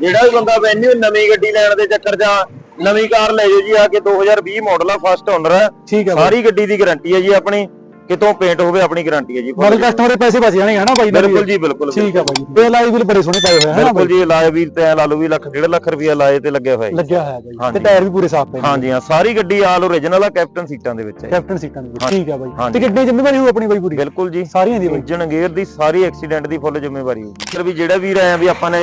ਜਿਹੜਾ ਵੀ ਬੰਦਾ ਵੈਨਿਊ ਨਵੀਂ ਗੱਡੀ ਲੈਣ ਦੇ ਚੱਕਰ 'ਚ ਆ, ਨਵੀਂ ਕਾਰ ਲੈ ਜਾਓ ਜੀ ਆ ਕੇ 2020 ਮਾਡਲ ਆ ਫਸਟ ਓਨਰ ਹੈ ਠੀਕ ਹੈ ਬਾਈ। ਸਾਰੀ ਗੱਡੀ ਦੀ ਗਾਰੰਟੀ ਹੈ ਜੀ ਆਪਣੀ। ਕਿਤੋਂ ਪੇਂਟ ਹੋਵੇ ਆਪਣੀ ਗਾਰੰਟੀ ਹੈ ਜੀ। ਮਤਲਬ ਕਸਟਮਰ ਦੇ ਪੈਸੇ ਬਚ ਜਾਣਗੇ ਹਨਾ ਬਾਈ? ਬਿਲਕੁਲ ਜੀ ਬਿਲਕੁਲ ਠੀਕ ਹੈ ਬਾਈ। ਤੇ ਲਾਈ ਬਿਲ ਬੜੇ ਸੋਹਣੇ ਪਏ ਹੋਏ ਹਨਾ ਬਿਲਕੁਲ ਜੀ ਲਾਏ ਵੀਰ ਤੇ ਐਂ ਲਾ ਲਓ ਵੀ ਲੱਖ ਡੇਢ ਲੱਖ ਰੁਪਇਆ ਲਾਏ ਤੇ ਲੱਗਿਆ ਹੋਇਆ ਜੀ। ਲੱਗਿਆ ਹੋਇਆ ਬਾਈ। ਹਾਂਜੀ। ਤੇ ਟਾਇਰ ਵੀ ਪੂਰੇ ਸਾਫ਼ ਪਏ ਨੇ। ਹਾਂਜੀ ਹਾਂ ਸਾਰੀ ਗੱਡੀ ਆਲ ਓਰੀਜਨਲ ਆ ਕੈਪਟਨ ਸੀਟਾਂ ਦੇ ਵਿੱਚ ਹੈ ਕੈਪਟਨ ਸੀਟਾਂ ਦੇ ਵਿੱਚ। ਠੀਕ ਹੈ ਬਾਈ। ਤੇ। ਕਿੰਨੀ ਜ਼ਿੰਮੇਵਾਰੀ ਹੋਊ ਆਪਣੀ ਬਾਈ ਪੂਰੀ? ਬਿਲਕੁਲ ਜੀ। ਸਾਰੀਆਂ ਦੀ ਬਾਈ। ਇੰਜਨ ਗੇਅਰ ਦੀ ਸਾਰੀ ਐਕਸੀਡੈਂਟ ਦੀ ਫੁੱਲ ਜ਼ਿੰਮੇਵਾਰੀ ਹੋਊਗੀ ਫਿਰ ਵੀ ਜਿਹੜਾ ਵੀਰ ਆਇਆ ਵੀ ਆਪਾਂ ਨੇ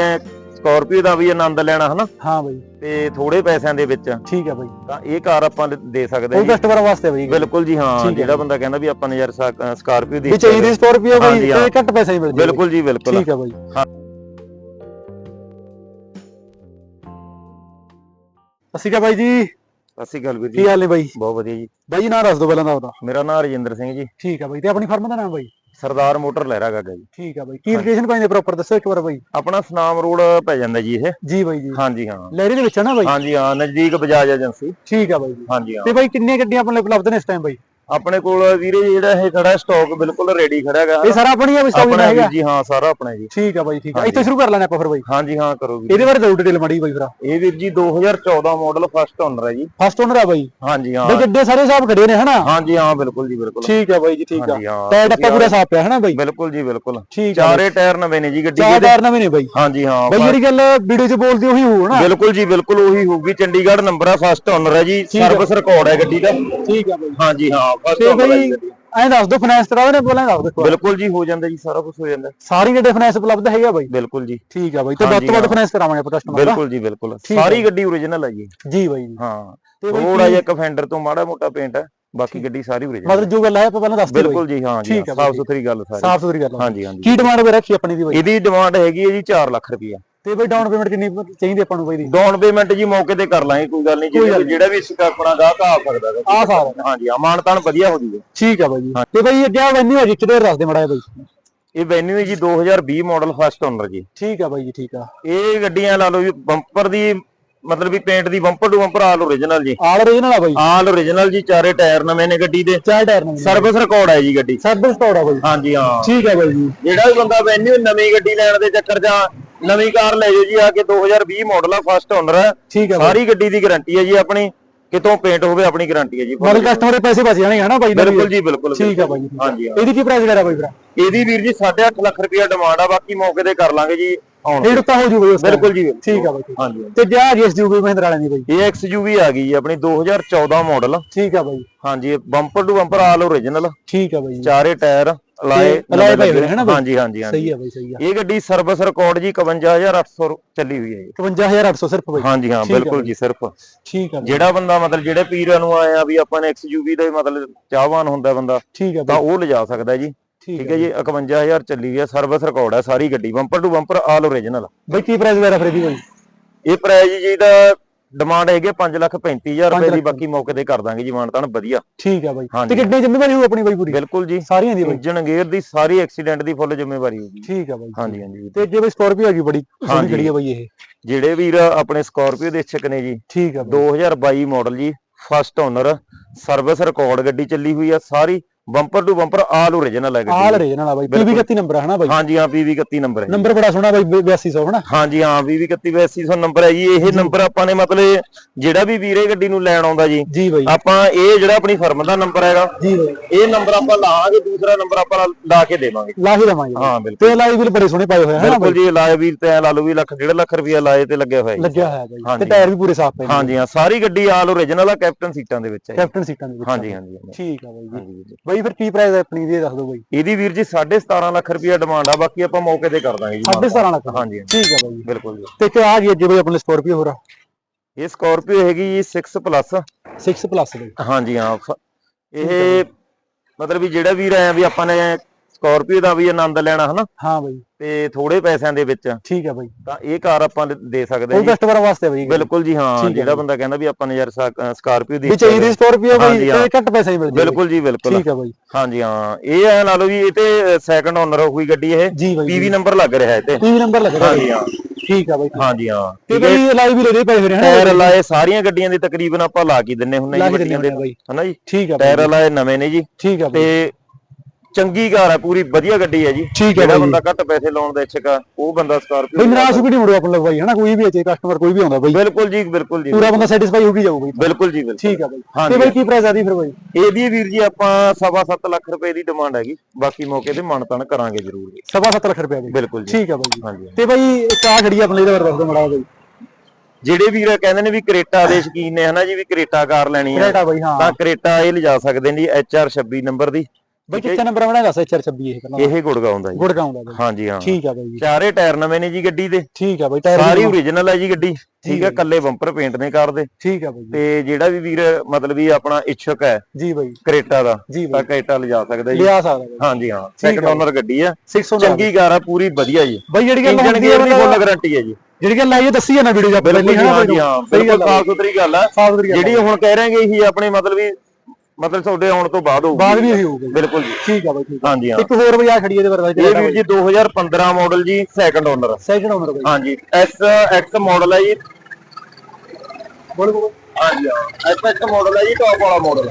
ਸਕਾਰਪੀਓ ਦਾ ਵੀ ਆਨੰਦ ਲੈਣਾ ਹਨਾ? ਹਾਂ ਬਾਈ। ਤੇ ਥੋੜੇ ਪੈਸਿਆਂ ਦੇ ਵਿੱਚ। ਠੀਕ ਹੈ ਬਾਈ। ਤਾਂ ਇਹ ਕਾਰ ਆਪਾਂ ਦੇ ਸਕਦੇ ਹਾਂ ਜੀ। ਕਸਟਮਰ ਵਾਸਤੇ ਬਾਈ। ਬਿਲਕੁਲ ਜੀ ਹਾਂ ਹੈ ਜਿਹੜਾ ਬੰਦਾ ਕਹਿੰਦਾ ਵੀ ਆਪਾਂ ਨੇ ਯਾਰ ਸਕਾਰਪੀਓ ਦੀ ਵੀ ਚਾਹੀਦੀ ਸਕਾਰਪੀਓ ਬਾਈ ਹਾਂ। ਤੇ ਘੱਟ ਪੈਸੇ ਹੀ ਮਿਲ ਜਾਏ ਬਿਲਕੁਲ ਜੀ ਬਿਲਕੁਲ। ਠੀਕ ਹੈ ਬਾਈ। ਹਾਂ। ਅਸੀਂ ਕਾ ਬਾਈ ਜੀ। ਅਸੀਂ ਗੱਲ ਵੀਰ ਕੀ ਜੀ ਹਾਲ ਨੇ ਬਾਈ? ਬਹੁਤ ਵਧੀਆ ਜੀ। ਬਾਈ ਜੀ ਨਾਂ ਦੱਸ ਦਿਓ ਪਹਿਲਾਂ ਦਾ ਉਹਦਾ ਮੇਰਾ ਨਾਮ ਰਜਿੰਦਰ ਸਿੰਘ ਜੀ। ਠੀਕ ਹੈ ਬਾਈ ਤੇ ਆਪਣੀ ਫਰਮ ਦਾ ਨਾਮ ਬਾਈ? ਸਰਦਾਰ ਮੋਟਰ ਲਹਿਰਾ ਗਾਗਾ ਜੀ। ਠੀਕ ਹੈ ਬਾਈ। ਕੀ ਲੋਕੇਸ਼ਨ ਪੈਂਦੇ ਪ੍ਰੋਪਰ ਦੱਸੋ ਇੱਕ ਵਾਰ ਬਾਈ। ਆਪਣਾ ਸਨਾਮ ਰੋਡ ਪੈ ਜਾਂਦਾ ਜੀ ਇਹ। ਜੀ ਬਾਈ ਜੀ। ਹਾਂਜੀ ਹਾਂ। ਲਹਿਰੀ ਦੇ ਵਿੱਚ ਹੈ ਨਾ ਬਾਈ? ਹਾਂਜੀ ਹਾਂ ਨਜ਼ਦੀਕ ਬਜਾਜ ਏਜੰਸੀ। ਠੀਕ ਹੈ ਬਾਈ ਜੀ। ਹਾਂਜੀ ਹਾਂ। ਤੇ ਬਾਈ ਕਿੰਨੀਆਂ ਗੱਡੀਆਂ ਆਪਣੇ ਲਈ ਉਪਲਬਧ ਨੇ ਇਸ ਟਾਈਮ ਬਾਈ? ਆਪਣੇ ਕੋਲ ਵੀਰੇ ਜਿਹੜਾ ਇਹ ਖੜਾ ਸਟਾਕ ਬਿਲਕੁਲ ਰੈਡੀ ਖੜਾ ਹੈਗਾ ਇਹ ਸਾਰਾ ਆਪਣੀ ਆ ਆਪਣਾ ਹੈਗਾ? ਜੀ ਹਾਂ ਸਾਰਾ ਆਪਣਾ ਜੀ। ਠੀਕ ਹੈ ਬਾਈ ਠੀਕ ਹੈ ਹਾਂਜੀ। ਇੱਥੇ ਸ਼ੁਰੂ ਕਰ ਲੈਣੇ ਆਪਾਂ ਫਿਰ ਬਾਈ। ਹਾਂਜੀ ਹਾਂ ਕਰੋ ਵੀਰ ਇਹਦੇ ਬਾਰੇ ਜ਼ਰੂਰ ਡਿਟੇਲ ਮੜੀ ਬਾਈ ਫਿਰ। ਇਹ ਵੀਰ ਜੀ 2014 ਮਾਡਲ ਫਸਟ ਓਨਰ ਹੈ ਜੀ। ਫਸਟ ਓਨਰ ਆ ਬਾਈ। ਹਾਂਜੀ ਹਾਂ। ਬਾਈ ਗੱਡੇ ਸਾਰੇ ਹਿਸਾਬ ਖੜੇ ਨੇ ਹਨਾ? ਹਾਂਜੀ ਹਾਂ ਬਿਲਕੁਲ ਜੀ ਬਿਲਕੁਲ। ਠੀਕ ਹੈ ਬਾਈ ਜੀ ਠੀਕ ਆ। ਹਾਂ। ਟਾਇਰ ਟੱਪਾ ਪੂਰਾ ਸਾਫ਼ ਪਿਆ ਹਨਾ ਬਾਈ? ਬਿਲਕੁਲ ਜੀ ਬਿਲਕੁਲ। ਠੀਕ ਆ ਚਾਰੇ ਟਾਇਰ ਨਵੇਂ ਨੇ ਜੀ ਗੱਡੀ ਚਾਰ ਦੇ ਟਾਇਰ ਨਵੇਂ ਨੇ ਬਾਈ। ਹਾਂਜੀ ਹਾਂ ਬਾਈ ਜਿਹੜੀ ਗੱਲ ਵੀਡੀਓ 'ਚ ਬੋਲਦੀ ਉਹੀ ਹੋਊ ਨਾ ਬਿਲਕੁਲ ਜੀ ਬਿਲਕੁਲ ਉਹੀ ਹੋਊਗੀ। ਚੰਡੀਗੜ੍ਹ ਨੰਬਰ ਆ ਫਸਟ ਓਨਰ ਹੈ ਜੀ। ਸਰਵਿਸ ਰਿਕਾਰਡ ਹੈ ਗੱਡੀ ਦਾ। ਠੀਕ ਆ ਬਾਈ। ਹਾਂ। ਫਸਟ ਤੇ ਓਨਰ ਹੈ ਜੀ। ਐਂ ਦੱਸ ਦੋ ਫਾਈਨਾਂਸ ਕਰਾਵੇ ਨੇ ਪਹਿਲਾਂ ਦੱਸ ਦੋ ਬਿਲਕੁਲ ਜੀ ਹੋ ਜਾਂਦਾ ਜੀ ਸਾਰਾ ਕੁਝ ਹੋ ਜਾਂਦਾ। ਸਾਰੀ ਗੱਡੇ ਫਾਈਨਾਂਸ ਉਪਲਬਧ ਹੈਗਾ ਬਾਈ? ਬਿਲਕੁਲ ਜੀ। ਠੀਕ ਆ ਬਾਈ ਤੇ ਵੱਧ ਤੋਂ ਵੱਧ। ਫਾਈਨਾਂਸ ਕਰਾਵਾਂਗੇ ਆਪਾਂ ਕਸਟਮਰ ਬਿਲਕੁਲ ਜੀ ਬਿਲਕੁਲ। ਠੀਕ। ਸਾਰੀ ਗੱਡੀ ਓਰੀਜਨਲ ਹੈ ਜੀ ਜੀ ਬਾਈ ਜੀ। ਹਾਂ। ਥੋੜਾ ਜਿਹਾ ਇੱਕ ਫੈਂਡਰ ਤੋਂ ਮਾੜਾ ਮੋਟਾ ਪੇਂਟ ਹੈ ਬਾਕੀ ਗੱਡੀ ਸਾਰੀ ਓਰੀਜਨਲ ਮਤਲਬ ਜੋ ਗੱਲ ਹੈ ਆਪਾਂ ਪਹਿਲਾਂ ਦੱਸ ਦਿਓ ਬਿਲਕੁਲ ਜੀ ਹਾਂ ਜੀ ਠੀਕ ਸਾਫ਼ ਠੀਕ। ਸੁਥਰੀ ਗੱਲ ਸਾਰੀ। ਸਾਫ਼ ਸੁਥਰੀ ਗੱਲ। ਹਾਂਜੀ ਹਾਂਜੀ। ਕੀ ਡਿਮਾਂਡ ਵਗੈਰਾ ਰੱਖੀ ਆਪਣੀ ਦੀ ਬਾਈ? ਇਹਦੀ ਡਿਮਾਂਡ ਹੈਗੀ ਹੈ ਜੀ 4 ਲੱਖ ਰੁਪਈਆ। ਤੇ ਬਾਈ ਡਾਊਨ ਪੇਮੈਂਟ ਕਿੰਨੀ ਚਾਹੀਦੀ ਆਪਾਂ ਨੂੰ ਬਾਈ ਦੀ? ਡਾਊਨ ਪੇਮੈਂਟ ਜੀ ਮੌਕੇ ਤੇ ਕਰ ਲਾਂਗੇ ਕੋਈ ਗੱਲ ਨਹੀਂ ਜਿਹੜਾ ਜਿਹੜਾ ਵੀ ਆਪਣਾ ਗਾਹਕ ਆ ਸਕਦਾ ਹੈ ਆ ਸਾਰਾ ਹਾਂਜੀ ਅਮਾਨ ਤਾਨ ਵਧੀਆ ਹੋ ਜੂਗਾ। ਠੀਕ ਆ ਬਾਈ ਜੀ। ਤੇ ਬਾਈ ਅੱਗੇ ਵੈਨਿਊ ਹੈ ਜੀ? ਕਿਹੜੇ ਦੱਸ ਦੇ ਮੜਾ ਬਾਈ। ਇਹ ਵੈਨਿਊ ਹੈ ਜੀ 2020 ਮਾਡਲ ਫਸਟ ਓਨਰ ਜੀ। ਠੀਕ ਆ ਬਾਈ ਜੀ ਠੀਕ ਆ। ਇਹ ਗੱਡੀਆਂ ਲਾ ਲਓ ਜੀ ਬੰਪਰ ਦੀ ਮਤਲਬ ਵੀ paint the bumper to bumper all original ਜੀ। ਆਲ ਰੀਜਨਲ ਆ ਬਾਈ। ਆਲ ਓਰੀਜਨਲ ਜੀ ਚਾਰੇ ਟਾਇਰ ਨਵੇਂ ਨੇ ਗੱਡੀ ਦੇ। ਚਾਰ ਟਾਇਰ ਨਵੇਂ ਸਰਵਿਸ ਰਿਕਾਰਡ ਹੈ ਜੀ ਗੱਡੀ। ਸਰਵਿਸ ਸਟੋਰ ਆ ਬਾਈ। ਹਾਂਜੀ ਹਾਂ। ਠੀਕ ਆ ਬਾਈ ਜੀ। ਜਿਹੜਾ ਵੀ ਬੰਦਾ ਵੈਨਿਊ ਨਵੀਂ ਗੱਡੀ ਲੈਣ ਦੇ ਚੱਕਰ ਆ, ਨਵੀਂ ਕਾਰ ਲੈ ਜਾਓ ਜੀ ਆ ਕੇ 2020 ਮਾਡਲ ਆ ਫਸਟ ਓਨਰ ਹੈ ਠੀਕ ਆ ਬਾਈ। ਸਾਰੀ ਗੱਡੀ ਦੀ ਗਾਰੰਟੀ ਹੈ ਜੀ ਆਪਣੀ। ਕਿਤੋਂ ਪੇਂਟ ਹੋਵੇ ਆਪਣੀ ਗਾਰੰਟੀ ਹੈ ਜੀ। ਮਤਲਬ ਕਸਟਮਰ ਦੇ ਪੈਸੇ ਬਚ ਜਾਣਗੇ ਹਨਾ ਬਾਈ ਬਿਲਕੁਲ ਜੀ ਬਿਲਕੁਲ ਠੀਕ ਆ ਬਾਈ ਆ। ਹਾਂਜੀ ਹਾਂ। ਇਹਦੀ ਕੀ ਪ੍ਰਾਈਸ ਵਗੈਰਾ ਬਾਈ ਫਿਰ ਇਹਦੀ ਵੀਰ ਜੀ 8.5 ਲੱਖ ਰੁਪਇਆ ਡਿਮਾਂਡ ਆ ਬਾਕੀ ਮੌਕੇ ਤੇ ਕਰ ਲਾਂਗੇ ਜੀ ਰੇਟ ਤਾਂ ਹੋ ਜੂ ਬਾਈ ਉਸ time। ਬਿਲਕੁਲ ਜੀ। ਠੀਕ ਆ ਬਾਈ ਆ। ਹਾਂਜੀ ਤੇ ਜਾ ਜੀ ਐਸਯੂਵੀ ਮਹਿੰਦਰਾ ਵਾਲਿਆਂ ਦੀ ਬਾਈ? ਇਹ XUV ਆ ਗਈ ਆਪਣੀ 2014 ਮਾਡਲ। ਠੀਕ ਆ ਬਾਈ। ਹਾਂਜੀ bumper to bumper all original ਠੀਕ ਆ ਬਾਈ ਚਾਰੇ ਟਾਇਰ। ਲਾਏ ਅਲਾਏ ਪਏ ਨੇ, ਹਨਾ ਬਾਈ? ਹਾਂਜੀ ਹਾਂਜੀ ਸਹੀ ਆ ਬਾਈ ਸਹੀ ਆ। ਇਹ ਗੱਡੀ ਸਰਵਿਸ ਰਿਕਾਰਡ ਜੀ 51800 ਚੱਲੀ ਹੋਈ ਹੈ ਜੀ। 51800 ਸਿਰਫ ਬਾਈ। ਹਾਂਜੀ ਹਾਂ ਆ ਬਿਲਕੁਲ ਜੀ ਸਿਰਫ। ਠੀਕ ਆ ਬਾਈ। ਜਿਹੜਾ ਬੰਦਾ ਮਤਲਬ ਜਿਹੜੇ ਪੀਰਾਂ ਨੂੰ ਆਇਆ ਵੀ ਆਪਾਂ ਨੇ XUV ਦਾ ਹੀ ਮਤਲਬ ਚਾਹਵਾਨ ਹੁੰਦਾ ਬੰਦਾ ਠੀਕ ਆ ਤਾਂ ਉਹ ਲਿਜਾ ਸਕਦਾ ਜੀ। ਠੀਕ ਠੀਕ ਹੈ ਜੀ 51000 ਚੱਲੀ ਹੈ ਸਰਵਿਸ ਰਿਕਾਰਡ ਹੈ ਸਾਰੀ ਗੱਡੀ bumper to bumper all original ਬਾਈ ਕੀ ਪ੍ਰਾਈਸ ਵਗੈਰਾ ਫਿਰ ਇਹਦੀ ਬਾਈ? ਇਹ ਪ੍ਰਾਈਸ ਜੀ ਦਾ ਡਿਮਾਂਡ ਹੈਗੀ 535000 ਰੁਪਏ ਦੀ। ਬਾਕੀ ਮੌਕੇ ਤੇ ਕਰ ਦਾਂਗੇ ਜੀ ਮਾਨਤਾਨ ਵਧੀਆ। ਠੀਕ ਆ ਬਾਈ। ਤੇ ਕਿੰਨੀ ਜ਼ਿੰਮੇਵਾਰੀ ਹੋਊ ਆਪਣੀ ਬਾਈ ਪੂਰੀ? ਬਿਲਕੁਲ ਜੀ। ਸਾਰੀਆਂ ਦੀ ਬਾਈ। ਇੰਜਨ ਗੇਅਰ ਦੀ ਸਾਰੀ ਐਕਸੀਡੈਂਟ ਦੀ ਫੁੱਲ ਜ਼ਿੰਮੇਵਾਰੀ ਹੋਊਗੀ। ਠੀਕ ਆ ਬਾਈ। ਹਾਂਜੀ ਹਾਂਜੀ ਤੇ ਜੇ ਬਾਈ ਸਕਾਰਪੀਓ ਹੈਗੀ ਬੜੀ ਸੋਹਣੀ। ਖੜੀ ਆ ਬਾਈ ਇਹ। ਜਿਹੜੇ ਵੀਰ ਆਪਣੇ ਸਕਾਰਪੀਓ ਦੇ ਇੱਛਕ ਨੇ ਜੀ ਠੀਕ ਆ ਬਾਈ। 2022 ਮਾਡਲ ਜੀ ਫਸਟ ਓਨਰ ਸਰਵਿਸ ਰਿਕਾਰਡ ਗੱਡੀ ਚੱਲੀ ਹੋਈ ਆ ਸਾਰੀ bumper to bumper all original ਹੈ ਆਲ ਰੀਜਨਲ ਆ ਬਾਈ। ਪੀਵੀ 31 ਨੰਬਰ ਆ ਹਨਾ ਬਾਈ? ਹਾਂਜੀ ਹਾਂ PV 31 ਨੰਬਰ ਹੈ। ਨੰਬਰ ਬੜਾ ਸੋਹਣਾ ਬਾਈ 8200 ਹਨਾ? ਹਾਂਜੀ ਹਾਂ PV 31 8200 ਨੰਬਰ ਹੈ ਜੀ। ਇਹ ਨੰਬਰ ਆਪਾਂ ਨੇ ਮਤਲਬ ਜਿਹੜਾ ਵੀ ਵੀਰੇ ਗੱਡੀ ਨੂੰ ਲੈਣ ਆਉਂਦਾ ਜੀ ਜੀ ਬਾਈ। ਆਪਾਂ ਇਹ ਜਿਹੜਾ ਆਪਣੀ ਫਰਮ ਦਾ ਨੰਬਰ ਹੈਗਾ ਜੀ ਬਾਈ। ਇਹ ਨੰਬਰ ਆਪਾਂ ਲਾਵਾਂਗੇ ਦੂਸਰਾ ਨੰਬਰ ਆਪਾਂ ਲਾ ਕੇ ਦੇਵਾਂਗੇ। ਲਾਹੀ ਦਵਾਂਗੇ। ਹਾਂ ਬਿਲਕੁਲ। ਤੇ ਲਾਈ ਬਿਲ ਬੜੇ ਸੋਹਣੇ ਪਾਏ ਹੋਏ ਹਨਾ ਬਿਲਕੁਲ ਜੀ ਲਾਏ ਵੀਰ ਤੇ ਲਾ ਲਓ ਵੀ ਲੱਖ ਡੇਢ ਲੱਖ ਰੁਪਇਆ ਲਾਏ ਤੇ ਲੱਗਿਆ ਹੋਇਆ ਲੱਗਿਆ ਹੋਇਆ ਬਾਈ। ਤੇ। ਟਾਇਰ ਵੀ ਪੂਰੇ ਸਾਫ਼ ਪਏ ਨੇ। ਹਾਂਜੀ ਹਾਂ ਸਾਰੀ ਗੱਡੀ ਆਲ ਓਰੀਜਨਲ ਆ ਕੈਪਟਨ ਸੀਟਾਂ ਦੇ ਵਿੱਚ ਹੈ। ਕੈਪਟਨ ਸੀਟਾਂ ਦੇ ਵਿੱਚ ਹਾਂਜੀ ਹਾਂਜੀ। ਠੀਕ ਆ ਬਾਈ ਜੀ। ਬਾਈ ਫਿਰ ਕੀ ਪ੍ਰਾਈਸ ਹੈ ਆਪਣੀ ਦੀ ਇਹ ਦੱਸ ਦਿਓ ਬਾਈ। ਇਹਦੀ ਵੀਰ ਜੀ 17.5 ਲੱਖ ਰੁਪਇਆ ਡਿਮਾਂਡ ਆ ਬਾਕੀ ਆਪਾਂ ਮੌਕੇ ਤੇ ਕਰ ਦਾਂਗੇ ਜੀ 17.5 ਲੱਖ। ਹਾਂਜੀ ਠੀਕ ਆ ਬਾਈ। ਬਿਲਕੁਲ ਜੀ। ਤੇ ਕਿ ਆ ਬਾਈ ਆਪਣੇ ਸਕਾਰਪੀਓ ਹੋਰ। ਇਹ ਸਕਾਰਪੀਓ ਹੈਗੀ ਜੀ 6 ਪਲੱਸ 6 ਪਲੱਸ ਬਾਈ। ਹਾਂਜੀ ਹਾਂ। ਇਹ ਮਤਲਬ ਵੀ ਜਿਹੜਾ ਵੀਰ ਆਇਆ ਵੀ ਆਪਾਂ ਨੇ ਸਕਾਰਪੀਓ ਦਾ ਵੀ ਆਨੰਦ ਲੈਣਾ ਹਨਾ? ਹਾਂ ਬਾਈ। ਤੇ ਥੋੜੇ ਪੈਸਿਆਂ ਦੇ ਵਿੱਚ। ਠੀਕ ਆ ਬਾਈ। ਤਾਂ ਇਹ ਕਾਰ ਆਪਾਂ ਦੇ ਸਕਦੇ ਉਹ ਹਾਂ ਜੀ। ਕਸਟਮਰ ਵਾਸਤੇ ਬਾਈ। ਬਿਲਕੁਲ ਜੀ ਹਾਂ ਹੈ ਜਿਹੜਾ ਬੰਦਾ ਕਹਿੰਦਾ ਵੀ ਆਪਾਂ ਨੇ ਯਾਰ ਸਕਾਰਪੀਓ ਦੀ ਵੀ ਚਾਹੀਦੀ ਸਕਾਰਪੀਓ ਬਾਈ ਹਾਂ। ਤੇ ਘੱਟ ਪੈਸੇ ਹੀ ਮਿਲ ਬਿਲਕੁਲ ਜੀ ਬਿਲਕੁਲ। ਠੀਕ ਆ ਬਾਈ। ਹਾਂਜੀ ਹਾਂ। ਇਹ ਐ ਲਾ ਲਓ ਵੀ ਇਹ ਤੇ ਸੈਕੰਡ ਓਨਰ ਹੋਈ ਗੱਡੀ ਇਹ। ਜੀ ਪੀਵੀ ਨੰਬਰ ਲੱਗ ਰਿਹਾ ਇਹ ਤੇ। ਟੀਵੀ ਨੰਬਰ ਲੱਗਦਾ ਹਾਂਜੀ ਹਾਂ ਠੀਕ ਆ ਬਾਈ। ਹਾਂਜੀ ਹਾਂ। ਤੇ ਬਾਈ ਲਾਈਵ ਵੀ ਲੈ ਦੇ ਪਏ ਨੇ ਹਨਾ ਟਾਇਰ ਲਾਏ ਸਾਰੀਆਂ ਗੱਡੀਆਂ ਦੇ ਤਕਰੀਬਨ ਆਪਾਂ ਲਾ ਕੇ ਦਿੰਨੇ ਹੁੰਨੇ ਜੀ ਗੱਡੀਆਂ ਦੇ। ਹਨਾ ਜੀ? ਠੀਕ ਆ ਟਾਇਰ ਲਾਏ ਨਵੇਂ ਨੇ ਜੀ। ਠੀਕ ਆ ਤੇ ਚੰਗੀ ਕਾਰ ਹੈ ਪੂਰੀ ਵਧੀਆ ਗੱਡੀ ਹੈ ਜੀ। ਠੀਕ ਹੈ ਜਿਹੜਾ। ਬੰਦਾ ਘੱਟ ਪੈਸੇ ਲਾਉਣ ਦਾ ਇੱਛਕ ਆ ਉਹ ਬੰਦਾ ਸਕਾਰਪੀਓ ਬਈ ਨਿਰਾਸ਼ ਵੀ ਨਹੀਂ ਮੁੜੋ ਆਪਣੇ ਬਾਈ ਹਨਾ? ਕੋਈ ਵੀ ਅਜੇ ਕਸਟਮਰ ਕੋਈ ਵੀ ਆਉਂਦਾ ਬਾਈ। ਬਿਲਕੁਲ ਜੀ ਬਿਲਕੁਲ ਜੀ। ਪੂਰਾ ਬੰਦਾ ਸੈਟੀਸਫਾਈ ਹੋ ਕੇ ਜਾਊ ਬਾਈ ਬਿਲਕੁਲ ਜੀ ਬਿਲਕੁਲ। ਠੀਕ ਆ ਬਾਈ। ਤੇ ਬਾਈ ਕੀ ਪ੍ਰਾਈਸ ਆਦੀ ਫਿਰ ਬਾਈ? ਇਹਦੀ ਵੀਰ ਜੀ ਆਪਾਂ ਸਵਾ ਸੱਤ ਲੱਖ ਰੁਪਏ ਦੀ ਡਿਮਾਂਡ ਹੈਗੀ। ਬਾਕੀ ਮੌਕੇ ਤੇ ਮਾਨਤਾਨ ਕਰਾਂਗੇ ਜ਼ਰੂਰ। ਜੀ ਸਵਾ ਸੱਤ ਲੱਖ ਰੁਪਏ ਬਾਈ। ਬਿਲਕੁਲ ਜੀ। ਠੀਕ ਆ ਬਾਈ ਹਾਂਜੀ। ਤੇ ਬਾਈ ਕਾ ਖੜੀ ਆਪਣੇ ਲਈ ਦਾ ਦੱਸ ਦਿਓ ਮੜਾ ਬਾਈ। ਜਿਹੜੇ ਵੀਰ ਕਹਿੰਦੇ ਨੇ ਵੀ ਕਰੇਟਾ ਦੇ ਸ਼ਕੀਨ ਨੇ ਹਨਾ ਜੀ ਵੀ ਕਰੇਟਾ ਕਾਰ ਲੈਣੀ ਹਾਂ। ਤਾਂ ਕਰੇਟਾ ਇਹ ਲਿਜਾ ਸਕਦੇ ਨੇ ਜੀ HR 26 ਨੰਬਰ ਦੀ। ਬਾਈ ਕਿੱਥੇ ਨੰਬਰ ਬਣਾਇਆ ਦੱਸ 426 ਇਹ ਪਹਿਲਾਂ ਇਹ ਗੁੜਗਾਉਂ ਦਾ ਜੀ। ਗੁੜਗਾਉਂ ਦਾ ਬਾਈ ਹਾਂਜੀ ਹਾਂ। ਠੀਕ ਆ ਬਾਈ ਜੀ। ਚਾਰੇ ਟਾਇਰ ਨਵੇਂ ਨੇ ਜੀ ਗੱਡੀ ਦੇ। ਠੀਕ ਆ ਬਾਈ ਟਾਇਰ ਸਾਰੀ ਓਰੀਜਨਲ ਹੈ ਜੀ ਗੱਡੀ। ਠੀਕ ਹੈ ਕੱਲੇ ਬੰਪਰ ਪੇਂਟ ਨੇ ਕਾਰ ਦੇ। ਠੀਕ ਆ ਬਾਈ। ਤੇ ਜਿਹੜਾ ਵੀ ਵੀਰ ਮਤਲਬ ਵੀ ਆਪਣਾ ਇੱਛੁਕ ਹੈ ਜੀ ਬਾਈ। ਕਰੇਟਾ ਦਾ ਤਾਂ ਕਰੇਟਾ ਲਿਜਾ ਸਕਦਾ ਜੀ। ਲਿਆ ਸਕਦਾ ਹਾਂਜੀ ਹਾਂ। ਸੈਕੰਡ। ਓਨਰ ਗੱਡੀ ਆ। 600 ਚੰਗੀ ਕਾਰ ਆ ਪੂਰੀ ਵਧੀਆ ਜੀ। ਬਾਈ ਜਿਹੜੀ ਗੱਲ ਹੁੰਦੀ ਹੈ ਦੀ ਫੁੱਲ ਗਾਰੰਟੀ ਹੈ ਜੀ। ਜਿਹੜੀ ਗੱਲ ਆਈ ਦੱਸੀ ਹੈ ਨਾ ਵੀਡੀਓ ਪਹਿਲੀ ਜੀ ਹਨਾ ਹਾਂਜੀ ਹਾਂ। ਸਹੀ ਗੱਲ ਆ ਸਾਫ਼ ਸੁਥਰੀ ਗੱਲ ਆ। ਜਿਹੜੀ ਹੁਣ ਕਹਿ ਰਹੇ ਇਹੀ ਆਪਣੇ ਮਤਲਬ ਵੀ ਮਤਲਬ ਤੁਹਾਡੇ ਆਉਣ ਤੋਂ ਬਾਅਦ ਹੋਊਗੀ। ਬਾਅਦ ਵੀ ਇਹੀ ਹੋਊਗਾ। ਬਿਲਕੁਲ ਜੀ। ਠੀਕ ਆ ਬਾਈ ਠੀਕ ਹਾਂਜੀ ਹਾਂ। ਇੱਕ ਹੋਰ ਆ ਖੜੀ ਇਹਦੇ ਬਾਰੇ ਇਹ ਵੀਰ ਜੀ 2015 ਮਾਡਲ ਜੀ ਸੈਕੰਡ ਓਨਰ ਸੈਕਿੰਡ ਓਨਰ ਬਾਈ। ਹਾਂਜੀ ਐਸ ਐਕਸ ਮਾਡਲ ਹੈ ਜੀ। ਬੋਲ ਬੋਲ। ਹਾਂਜੀ ਹਾਂ। ਐਸ ਐਕਸ ਮਾਡਲ ਹੈ ਜੀ ਟੌਪ ਵਾਲਾ ਮਾਡਲ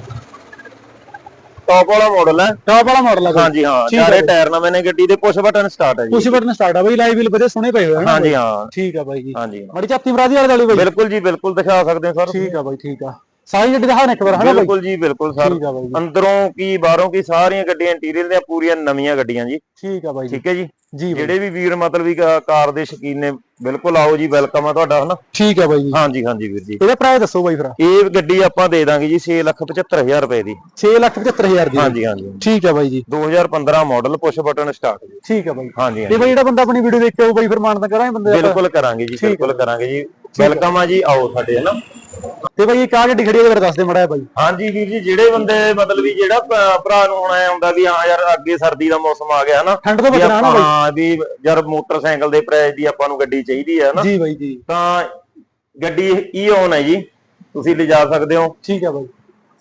ਟੌਪ ਵਾਲਾ ਮਾਡਲ ਹੈ ਟਾਪ ਵਾਲਾ ਮਾਡਲ ਬਾਈ। ਹਾਂਜੀ ਹਾਂ। ਹੈ ਚਾਰੇ ਟਾਇਰ ਨਵੇਂ ਨੇ ਗੱਡੀ ਦੇ ਪੁਸ਼ ਬਟਨ ਸਟਾਰਟ ਹੈ ਜੀ। ਕੁਛ ਬਟਨ ਸਟਾਰਟ ਆ ਬਾਈ ਲਾਈਵ ਬਿਲ ਬਦੇ ਸੋਹਣੇ ਪਏ ਹੋਏ ਹਨ ਹਾਂਜੀ ਹਾਂ। ਠੀਕ ਆ ਬਾਈ ਜੀ। ਹਾਂਜੀ ਮੜੀ ਚਾਤੀ ਬਰਾਦੀ ਵਾਲੇ ਵਾਲੀ ਬਾਈ। ਬਿਲਕੁਲ ਜੀ ਬਿਲਕੁਲ ਦਿਖਾ ਸਕਦੇ ਹੋ ਸਰ। ਠੀਕ ਆ ਬਾਈ ਠੀਕ ਆ। ਸਾਰੀ ਗੱਡੀ ਦਿਖਾ ਨੇ ਇੱਕ ਵਾਰ ਹਨਾ ਬਾਈ? ਬਿਲਕੁਲ ਜੀ ਬਿਲਕੁਲ ਸਰ। ਠੀਕ ਆ ਬਾਈ ਜੀ। ਅੰਦਰੋਂ ਕੀ ਬਾਹਰੋਂ ਕੀ ਸਾਰੀਆਂ ਗੱਡੀਆਂ ਇੰਟੀਰੀਅਰ ਦੀਆਂ ਪੂਰੀਆਂ ਨਵੀਆਂ ਗੱਡੀਆਂ ਜੀ। ਠੀਕ ਆ ਬਾਈ ਜੀ। ਠੀਕ ਹੈ ਜੀ? ਜੀ ਬਾਈ। ਜਿਹੜੇ ਵੀ ਵੀਰ ਮਤਲਬ ਵੀ ਕਾ- ਕਾਰ ਦੇ ਸ਼ੌਕੀਨ ਨੇ ਬਿਲਕੁਲ ਆਓ ਜੀ ਵੈਲਕਮ ਆ ਤੁਹਾਡਾ ਹਨਾ? ਠੀਕ ਆ ਬਾਈ ਜੀ। ਹਾਂਜੀ ਹਾਂਜੀ ਵੀਰ ਜੀ। ਇਹਦਾ ਪ੍ਰਾਈਸ ਦੱਸੋ ਬਾਈ ਫਿਰ। ਇਹ ਗੱਡੀ ਆਪਾਂ ਦੇ ਦਾਂਗੇ ਜੀ 675000 ਰੁਪਏ ਦੀ। 675000 ਦੀ। ਹਾਂਜੀ ਹਾਂਜੀ। ਠੀਕ ਆ ਬਾਈ ਜੀ। 2015 ਮਾਡਲ ਪੁਸ਼ ਬਟਨ ਸਟਾਰਟ ਜੀ। ਠੀਕ ਆ ਬਾਈ। ਹਾਂਜੀ ਤੇ ਬਾਈ ਜਿਹੜਾ ਬੰਦਾ ਆਪਣੀ ਵੀਡੀਓ ਦੇਖ ਕੇ ਆਊ ਬਾਈ ਫਿਰ ਮਾਨਤਾ ਕਰਾਂਗੇ ਬੰਦੇ ਦਾ ਬਿਲਕੁਲ ਕਰਾਂਗੇ ਜੀ ਬਿਲਕੁਲ ਕਰਾਂਗੇ ਜੀ। ਵੈਲਕਮ ਆ ਜੀ ਆਓ ਸਾਡੇ ਹਨਾ? ਤੇ ਬਾਈ ਇੱਕ ਆ ਗੱਡੀ ਖੜੀ ਹੈ ਬਾਰੇ ਦੱਸ ਦੇ ਮੜਾ ਬਾਈ। ਹਾਂਜੀ ਵੀਰ ਜੀ ਜਿਹੜੇ ਬੰਦੇ ਮਤਲਬ ਵੀ ਜਿਹੜਾ ਭਰਾ ਨੂੰ ਹੁਣ ਐ ਹੁੰਦਾ ਵੀ ਹਾਂ ਯਾਰ ਅੱਗੇ ਸਰਦੀ ਦਾ ਮੌਸਮ ਆ ਗਿਆ ਹਨਾ। ਠੰਡ ਤੋਂ ਬਚਣਾ ਨਾ ਬਾਈ। ਹਾਂ ਵੀ ਯਾਰ ਮੋਟਰਸਾਈਕਲ ਦੇ ਪ੍ਰਾਈਸ ਦੀ ਆਪਾਂ ਨੂੰ ਗੱਡੀ ਚਾਹੀਦੀ ਹੈ ਨਾ ਜੀ ਬਾਈ ਜੀ। ਤਾਂ ਗੱਡੀ ਈ ਓਨ ਹੈ ਜੀ। ਤੁਸੀਂ ਲਿਜਾ ਸਕਦੇ ਹੋ। ਠੀਕ ਆ ਬਾਈ।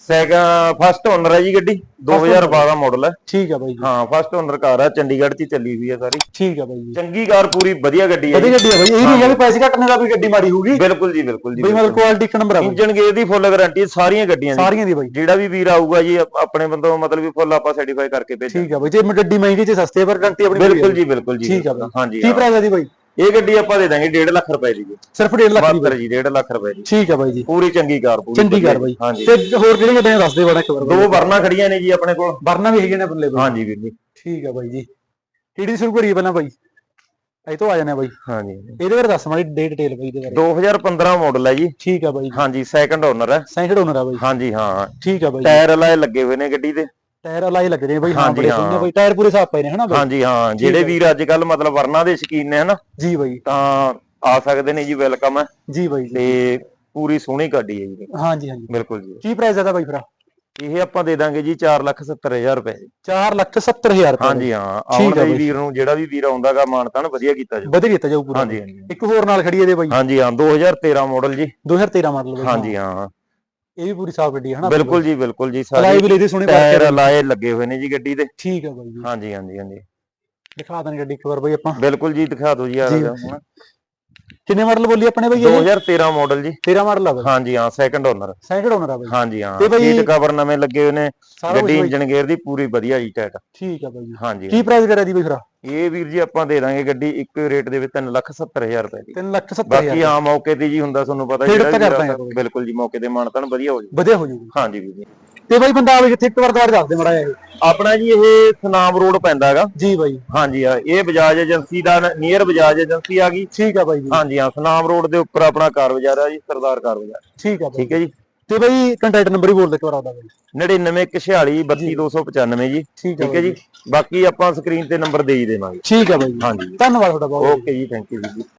ਸੈਕੰਡ ਫਸਟ ਓਨਰ ਹੈ ਜੀ ਗੱਡੀ 2012 ਮਾਡਲ ਹੈ। ਠੀਕ ਆ ਬਾਈ ਜੀ। ਹਾਂ ਫਸਟ ਓਨਰ ਕਾਰ ਹੈ ਚੰਡੀਗੜ੍ਹ 'ਚ ਹੀ ਚੱਲੀ ਹੋਈ ਹੈ ਸਾਰੀ। ਠੀਕ ਆ ਬਾਈ ਜੀ। ਚੰਗੀ ਕਾਰ ਪੂਰੀ ਵਧੀਆ ਗੱਡੀ ਹੈ ਵਧੀਆ ਗੱਡੀ ਆ ਬਾਈ ਇਹ ਨਹੀਂ ਹੈ। ਪੈਸੇ ਘਟਣੇ ਦਾ ਵੀ ਗੱਡੀ ਮਾੜੀ ਹੋਊਗੀ। ਬਿਲਕੁਲ ਜੀ ਬਿਲਕੁਲ ਜੀ ਬਈ ਮਤਲਬ ਕੁਆਲਿਟੀ ਇੱਕ ਨੰਬਰ ਆ ਇੰਜਨ ਗੇਅਰ ਦੀ ਫੁੱਲ ਗਾਰੰਟੀ ਸਾਰੀਆਂ ਗੱਡੀਆਂ ਦੀ। ਸਾਰੀਆਂ ਦੀ ਬਾਈ। ਜਿਹੜਾ ਵੀ ਵੀਰ ਆਊਗਾ ਜੀ ਆਪ- ਆਪਣੇ ਬੰਦੋਂ ਮਤਲਬ ਵੀ ਫੁੱਲ ਆਪਾਂ ਸਰਟੀਫਾਈ ਕਰਕੇ ਭੇਜਾਂਗੇ। ਠੀਕ ਆ ਬਾਈ ਜੇ ਗੱਡੀ ਮਹਿੰਗੀ ਚ ਸਸਤੀ ਪਰ ਗਰੰਟੀ ਆਪਣੀ ਬਿਲਕੁਲ ਜੀ ਬਿਲਕੁਲ ਜੀ ਠੀਕ ਆ ਬਾਈ। ਹਾਂਜੀ ਕੀ ਹਾਂ। ਪ੍ਰਾਈਸ ਆ ਦੀ ਬਾਈ? ਇਹ ਗੱਡੀ ਆਪਾਂ ਦੇ ਦਾਂਗੇ 1.5 ਲੱਖ ਰੁਪਏ ਦੀ। ਜੀ ਸਿਰਫ 1.5 ਲੱਖ ਦੀ। ਮਾਤਰ ਜੀ 1.5 ਲੱਖ ਰੁਪਏ ਦੀ। ਠੀਕ ਆ ਬਾਈ ਜੀ। ਪੂਰੀ ਚੰਗੀ ਕਾਰ ਪੂਰੀ ਚੰਗੀ ਕਾਰ ਬਾਈ। ਹਾਂਜੀ। ਤੇ ਹੋਰ ਕਿਹੜੀਆਂ ਗੱਡੀਆਂ ਦੱਸ ਦੇ ਬੜਾ ਇੱਕ ਵਾਰ। ਦੋ ਵਰਨਾ ਖੜੀਆਂ ਨੇ ਜੀ ਆਪਣੇ ਕੋਲ। ਵਰਨਾ ਵੀ ਹੈਗੇ ਨੇ ਬੰਦੇ ਬਾਈ ਹਾਂਜੀ ਵੀਰ ਜੀ। ਠੀਕ ਆ ਬਾਈ ਜੀ। ਕਿਹੜੀ ਸ਼ੁਰੂ ਕਰੀਏ ਪਹਿਲਾਂ ਬਾਈ? ਇਹ ਤੋਂ ਆ ਜਾਣੇ ਬਾਈ। ਹਾਂਜੀ। ਇਹਦੇ ਬਾਰੇ ਦੱਸ ਮਾੜੀ ਡੇ ਡਿਟੇਲ ਬਾਈ ਇਹਦੇ ਬਾਰੇ। 2015 ਮਾਡਲ ਹੈ ਜੀ। ਠੀਕ ਆ ਬਾਈ ਜੀ। ਹਾਂਜੀ ਸੈਕੰਡ ਓਨਰ ਹੈ ਸੈਂਕੜ ਓਨਰ ਆ ਬਾਈ। ਹਾਂਜੀ ਹਾਂ। ਠੀਕ ਆ ਬਾਈ ਟਾਇਰ ਅਲਾਏ ਲੱਗੇ ਹੋਏ ਨੇ ਗੱਡੀ ਦੇ। ਟਾਇਰ ਅਲਾਈ ਲੱਗ ਰਹੇ ਬਾਈ ਹਾਂ ਬੜੇ ਹਾਂ। ਸੋਹਣੇ ਬਾਈ ਟਾਇਰ ਪੂਰੇ ਸਾਫ਼ ਪਏ ਨੇ ਹਨਾ ਬਾਈ? ਹਾਂਜੀ ਹਾਂ ਜਿਹੜੇ ਵੀਰ ਅੱਜ ਕੱਲ ਮਤਲਬ ਵਰਨਾ ਦੇ ਸ਼ਕੀਨ ਨੇ ਹਨਾ? ਜੀ ਬਾਈ। ਤਾਂ ਆ ਸਕਦੇ ਨੇ ਜੀ ਵੈਲਕਮ। ਹੈ ਜੀ ਬਾਈ ਜੀ ਤੇ ਪੂਰੀ ਸੋਹਣੀ ਗੱਡੀ ਹੈ ਜੀ। ਹਾਂਜੀ ਹਾਂਜੀ। ਬਿਲਕੁਲ ਜੀ। ਕੀ ਪ੍ਰਾਈਸ ਆਦਾ ਬਾਈ ਫਿਰ? ਇਹ ਆਪਾਂ ਦੇ ਦਾਂਗੇ ਜੀ 470000 ਰੁਪਏ। ਜੀ 4 ਲੱਖ 70000 ਰੁਪਏ। ਹਾਂਜੀ ਹਾਂ। ਆਉਣ ਦੇ। ਵੀਰ ਨੂੰ ਜਿਹੜਾ ਵੀ ਵੀਰ ਆਉਂਦਾਗਾ ਮਾਨਤਾਨ ਵਧੀਆ ਕੀਤਾ ਜੀ ਵਧੀਆ ਕੀਤਾ ਜਾਊ ਪੂਰਾ। ਹਾਂਜੀ ਹਾਂਜੀ। ਇੱਕ ਹੋਰ ਨਾਲ ਖੜੀ ਇਹਦੇ ਬਾਈ। ਹਾਂਜੀ ਹਾਂ 2013 ਮਾਡਲ ਜੀ। 2013 ਮਾਡਲ ਹਾਂਜੀ ਹਾਂ। ਇਹ ਵੀ ਪੂਰੀ ਸਾਫ਼ ਗੱਡੀ ਹੈ ਹਨਾ ਬਿਲਕੁਲ ਜੀ ਬਿਲਕੁਲ ਜੀ ਸਾਰੇ ਵੀ ਲੈਦੀ ਸੋਹਣੀ ਟਾਇਰ ਲਾਏ ਲੱਗੇ ਹੋਏ ਨੇ ਜੀ ਗੱਡੀ ਦੇ। ਠੀਕ ਆ ਬਾਈ ਜੀ। ਹਾਂਜੀ ਹਾਂਜੀ ਹਾਂਜੀ। ਦਿਖਾ ਦਾਂ ਗੱਡੀ ਇੱਕ ਵਾਰ ਬਾਈ ਆਪਾਂ। ਬਿਲਕੁਲ ਜੀ ਦਿਖਾ ਦਿਓ ਜੀ ਆ। ਗਿਆ ਹੁਣ। ਕਿੰਨੇ ਮਾਡਲ ਬੋਲੀ ਆਪਣੇ ਬਾਈ ਇਹ? 2013 ਮਾਡਲ ਜੀ। 13 ਮਾਡਲ ਆ ਬਾਈ? ਹਾਂਜੀ ਹਾਂ ਸੈਕੰਡ ਓਨਰ ਸੈਂਕੜ ਓਨਰ ਆ ਬਾਈ। ਹਾਂਜੀ ਹਾਂ ਤੇ ਬਾਈ- ਸੀਟ ਕਵਰ ਨਵੇਂ ਲੱਗੇ ਹੋਏ ਨੇ। ਗੱਡੀ ਇੰਜਨ ਗੇਅਰ ਦੀ ਪੂਰੀ ਵਧੀਆ ਜੀ ਟਾਇਰ ਠੀਕ ਆ ਬਾਈ। ਜੀ ਹਾਂਜੀ ਕੀ ਪ੍ਰਾਈਸ ਕਰਿਆ ਦੀ ਬਾਈ ਫਿਰ? ਇਹ ਵੀਰ ਜੀ ਆਪਾਂ ਦੇ ਦਾਂਗੇ ਗੱਡੀ ਇੱਕ ਰੇਟ ਦੇ ਵਿੱਚ 370000 ਰੁਪਏ ਦੀ। 3 ਲੱਖ 70 ਬਾਕੀ ਆ ਮੌਕੇ ਤੇ ਜੀ ਹੁੰਦਾ ਤੁਹਾਨੂੰ ਪਤਾ ਜਿਹੜਾ ਬਿਲਕੁਲ ਜੀ ਮੌਕੇ ਤੇ ਮਾਨਤਾਨ ਵਧੀਆ ਹੋ ਜੂ ਵਧੀਆ ਹੋ ਜੂਗੀ ਹਾਂਜੀ ਵੀਰ ਜੀ। ਤੇ ਬਾਈ ਬੰਦਾ ਆਵੇ ਜਿੱਥੇ ਇੱਕ ਵਾਰ ਦੁਬਾਰਾ ਦੱਸ ਦੇ ਮੜਾ ਇਹ। ਆਪਣਾ ਜੀ ਇਹ ਸੁਨਾਮ ਰੋਡ ਪੈਂਦਾ ਹੈਗਾ। ਜੀ ਬਾਈ। ਹਾਂਜੀ ਆ ਇਹ ਬਜਾਜ ਏਜੰਸੀ ਦਾ ਨੀਅਰ ਬਜਾਜ ਏਜੰਸੀ ਆ ਗਈ। ਠੀਕ ਆ ਬਾਈ ਜੀ। ਹਾਂਜੀ ਹਾਂ ਸੁਨਾਮ ਰੋਡ ਦੇ ਉੱਪਰ ਆਪਣਾ ਕਾਰ ਬਾਜ਼ਾਰ ਆ ਜੀ ਸਰਦਾਰ ਕਾਰ ਬਾਜ਼ਾਰ। ਠੀਕ ਆ ਠੀਕ ਹੈ ਜੀ। ਤੇ ਬਾਈ ਕੰਟੈਕਟ ਨੰਬਰ ਹੀ ਬੋਲ ਦੇ ਇੱਕ ਵਾਰ ਆਉਦਾ ਬਾਈ। 9946 32295 ਜੀ। ਠੀਕ ਹੈ ਜੀ। ਬਾਕੀ ਆਪਾਂ ਸਕਰੀਨ ਤੇ ਨੰਬਰ ਦੇ ਹੀ ਦੇਵਾਂਗੇ। ਠੀਕ ਆ ਬਾਈ ਹਾਂਜੀ। ਧੰਨਵਾਦ ਤੁਹਾਡਾ ਬਹੁਤ। ਓਕੇ ਜੀ ਥੈਂਕ ਯੂ ਜੀ।